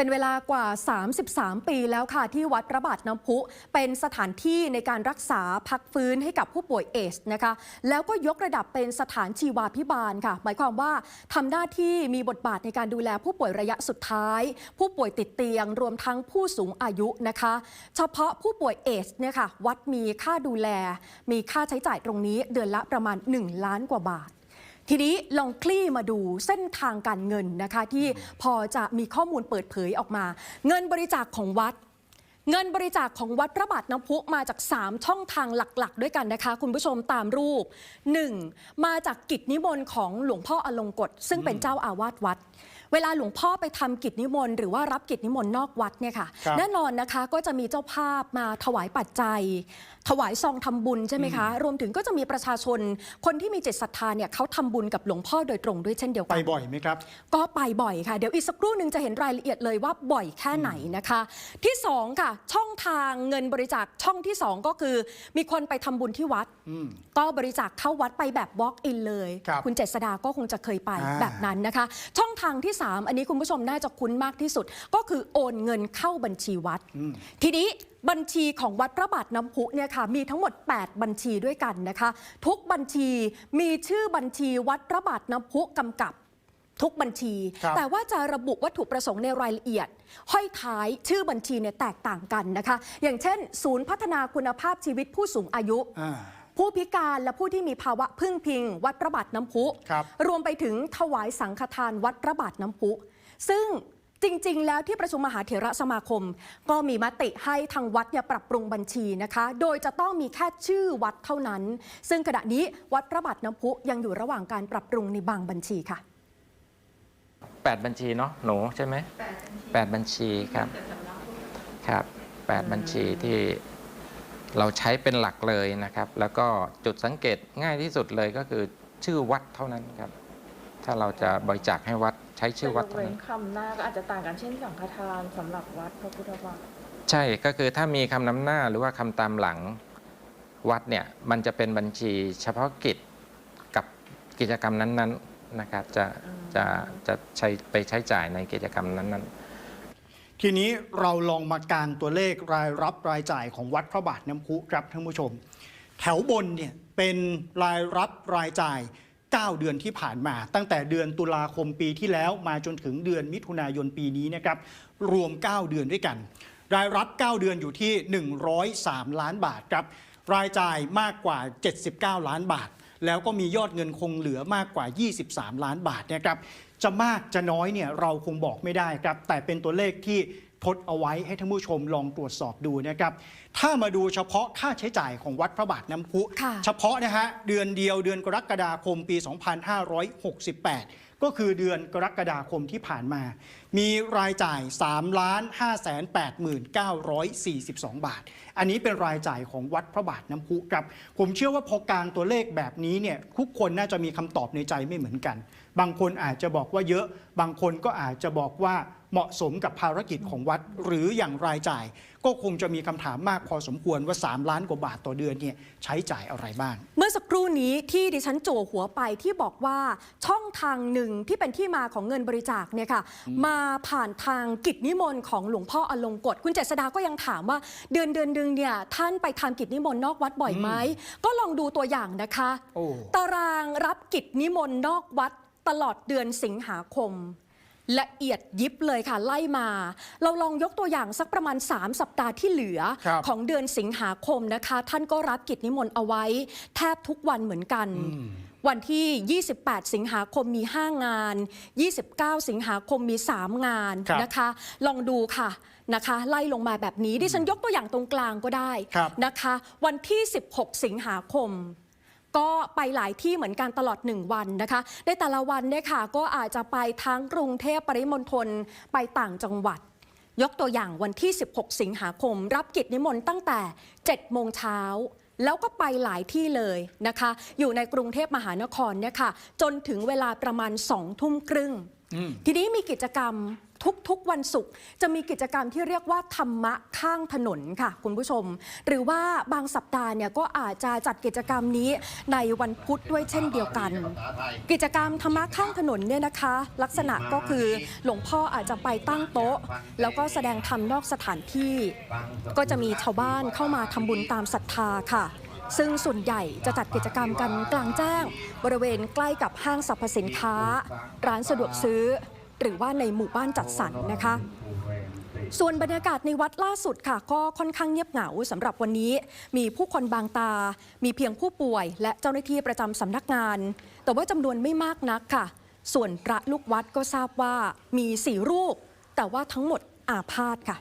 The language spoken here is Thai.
เป็นเวลากว่า 33 ปีแล้วค่ะที่วัดพระบาทน้ำพุ เป็นสถานที่ในการรักษาพักฟื้นให้กับผู้ป่วยเอสนะคะ แล้วก็ยกระดับเป็นสถานชีวาพิบาลค่ะ หมายความว่าทำหน้าที่มีบทบาทในการดูแลผู้ป่วยระยะสุดท้าย ผู้ป่วยติดเตียง รวมทั้งผู้สูงอายุนะคะ เฉพาะผู้ป่วยเอสเนี่ยค่ะวัดมีค่าดูแล มีค่าใช้จ่ายตรงนี้เดือนละประมาณ 1 ล้านกว่าบาท ทีนี้ลองคลี่มาดูเส้นทางการเงินนะคะที่พอจะมีข้อมูลเปิดเผยออกมา เงินบริจาคของวัด เงินบริจาคของวัดพระบาทน้ำพุมาจาก 3 ช่องทางหลักๆ ด้วยกันนะคะ คุณผู้ชมตามรูป 1. มาจากกิจนิมนต์ของหลวงพ่ออลงกฎซึ่งเป็นเจ้าอาวาสวัด เวลาหลวงพ่อไปทำกิจนิมนต์หรือว่ารับกิจนิมนต์นอกวัดเนี่ยค่ะครับแน่นอนนะคะก็จะมีเจ้าภาพมาถวายปัจจัย ถวายซองทำบุญใช่ไหมคะ รวมถึงก็จะมีประชาชน คนที่มีจิตศรัทธาเนี่ยเขาทำบุญกับหลวงพ่อโดยตรงด้วยเช่นเดียวไปกันบ่อยไหมครับ ก็ไปบ่อยค่ะ เดี๋ยวอีกสักครู่หนึ่งจะเห็นรายละเอียดเลยว่าบ่อยแค่ไหนนะคะ ที่2ค่ะช่องทางเงินบริจาคช่องที่ 2 ก็คือ มีคนไปทำบุญที่วัดอืมก็บริจาคเข้าวัดไปแบบ walk in เลยครับณเจษดาก็คงจะเคยไปอ่าแบบนั้นนะคะ ช่องทางที่3 อันนี้คุณผู้ชมน่าจะคุ้นมากที่สุด ก็คือโอนเงินเข้าบัญชีวัดอืมทีนี้บัญชีของวัดพระบาทน้ำพุเนี่ยค่ะมีทั้งหมด 8 บัญชีด้วยกันนะคะ ทุกบัญชีมีชื่อบัญชีวัดพระบาทน้ำพุกำกับทุกบัญชีครับแต่ว่าจะระบุวัตถุประสงค์ในรายละเอียด ห้อยท้ายชื่อบัญชีเนี่ยแตกต่างกันนะคะ อย่างเช่น ศูนย์พัฒนาคุณภาพชีวิตผู้สูงอายุอ่า ผู้พิการและผู้ที่มีภาวะพึ่งพิง วัดพระบาทน้ำพุครับรวมไปถึงถวายสังฆทานวัดพระบาทน้ำพุ ซึ่งจริง ๆ แล้วที่ประชุมมหาเถระสมาคม ก็มีมติให้ทางวัดเนี่ยปรับปรุงบัญชีนะคะ โดยจะต้องมีแค่ชื่อวัดเท่านั้น ซึ่งขณะนี้วัดพระบาทน้ำพุยังอยู่ระหว่างการปรับปรุงในบางบัญชีค่ะแปดบัญชีเนาะหนูใช่ไหมแปดบัญชีครับครับแปดบัญชีที่ เราใช้เป็นหลักเลยนะครับ แล้วก็จุดสังเกตง่ายที่สุดเลยก็คือชื่อวัดเท่านั้นครับ ถ้าเราจะบริจาคให้วัดใช้ชื่อวัดแต่ยกเท่าเว้นั้นนคำหน้าก็อาจจะต่างกันเช่นสังฆทานสำหรับวัดพระพุทธบาทใช่ก็คือถ้ามีคำนำหน้าหรือว่าคำตามหลังวัดเนี่ยมันจะเป็นบัญชีเฉพาะกิจกับกิจกรรมนั้นๆนะครับจะจะจะใช้ไปใช้จ่ายในกิจกรรมนั้นๆ ทีนี้เราลองมากางตัวเลขรายรับรายจ่ายของวัดพระบาทน้ำพุครับท่านผู้ชม แถวบนเนี่ยเป็นรายรับรายจ่าย 9 เดือนที่ผ่านมา ตั้งแต่เดือนตุลาคมปีที่แล้วมาจนถึงเดือนมิถุนายนปีนี้นะครับ รวม 9 เดือนด้วยกัน รายรับ 9 เดือนอยู่ที่ 103 ล้านบาทครับ รายจ่ายมากกว่า 79 ล้านบาท แล้วก็มียอดเงินคงเหลือมากกว่า 23 ล้านบาทนะครับจะมากจะน้อยเนี่ยเราคงบอกไม่ได้ครับแต่เป็นตัวเลขที่ทดเอาไว้ให้ท่านผู้ชมลองตรวจสอบดูนะครับ ถ้ามาดูเฉพาะค่าใช้จ่ายของวัดพระบาทน้ำพุ ค่ะเฉพาะนะฮะเดือนเดียวเดือนกรกฎาคมปี 2568 ก็คือเดือนกรกฎาคมที่ผ่านมา มีรายจ่าย3 5 8 9 4 2 บาท อันนี้เป็นรายจ่ายของวัดพระบาทน้ำพุครับ ผมเชื่อว่าพอกลางตัวเลขแบบนี้เนี่ยทุกคนน่าจะมีคำตอบในใจไม่เหมือนกัน บางคนอาจจะบอกว่าเยอะ บางคนก็อาจจะบอกว่าเหมาะสมกับภารกิจของวัดหรืออย่างรายจ่าย ก็คงจะมีคำถามมากพอสมควรว่า 3 ล้านกว่าบาทต่อเดือนเนี่ยใช้จ่ายอะไรบ้าง เมื่อสักครู่นี้ที่ดิฉันโจหัวไปที่บอกว่าช่องทางหนึ่งที่เป็นที่มาของเงินบริจาคเนี่ยค่ะมาผ่านทางกิจนิมนต์ของหลวงพ่ออลงกฎคุณเจษดาก็ยังถามว่าเดือนเดือนหนึ่งเนี่ยท่านไปทำกิจนิมนต์นอกวัดบ่อยไหมก็ลองดูตัวอย่างนะคะโอ้ตารางรับกิจนิมนต์นอกวัดตลอดเดือนสิงหาคม ละเอียดยิบเลยค่ะไล่มา เราลองยกตัวอย่างสักประมาณ 3 สัปดาห์ที่เหลือครับของเดือนสิงหาคมนะคะ ท่านก็รับกิจนิมนต์เอาไว้ แทบทุกวันเหมือนกันวันที่ 28 สิงหาคมมี 5 งาน 29 สิงหาคมมี 3 งานครับนะคะ ลองดูค่ะนะคะ ไล่ลงมาแบบนี้ ดิฉันยกตัวอย่างตรงกลางก็ได้ครับนะคะ วันที่ 16 สิงหาคม ก็ไปหลายที่เหมือนกันตลอด 1 วันนะคะ ในแต่ละวันเนี่ยค่ะก็อาจจะไปทั้งกรุงเทพปริมณฑลไปต่างจังหวัด ยกตัวอย่างวันที่ 16 สิงหาคม รับกิจนิมนต์ตั้งแต่ 7 โมงเช้าแล้วก็ไปหลายที่เลยนะคะ อยู่ในกรุงเทพมหานครเนี่ยค่ะ จนถึงเวลาประมาณ2ทุ่มครึ่งอืมทีนี้มีกิจกรรม ทุกๆ วันศุกร์จะมีกิจกรรมที่เรียกว่าธรรมะข้างถนนค่ะ คุณผู้ชม หรือว่าบางสัปดาห์เนี่ยก็อาจจะจัดกิจกรรมนี้ในวันพุธด้วยเช่นเดียวกัน กิจกรรมธรรมะข้างถนนเนี่ยนะคะ ลักษณะก็คือหลวงพ่ออาจจะไปตั้งโต๊ะ แล้วก็แสดงธรรมนอกสถานที่ ก็จะมีชาวบ้านเข้ามาทำบุญตามศรัทธาค่ะซึ่งส่วนใหญ่จะจัดกิจกรรมกันกลางแจ้ง บริเวณใกล้กับห้างสรรพสินค้า ร้านสะดวกซื้อ หรือว่าในหมู่บ้านจัดสรรนะคะ ส่วนบรรยากาศในวัดล่าสุดค่ะ ก็ค่อนข้างเงียบเหงาสำหรับวันนี้ มีผู้คนบางตา มีเพียงผู้ป่วย และเจ้าหน้าที่ประจำสำนักงาน แต่ว่าจำนวนไม่มากนักค่ะ ส่วนพระลูกวัดก็ทราบว่ามีสี่รูป แต่ว่าทั้งหมดอาพาธค่ะ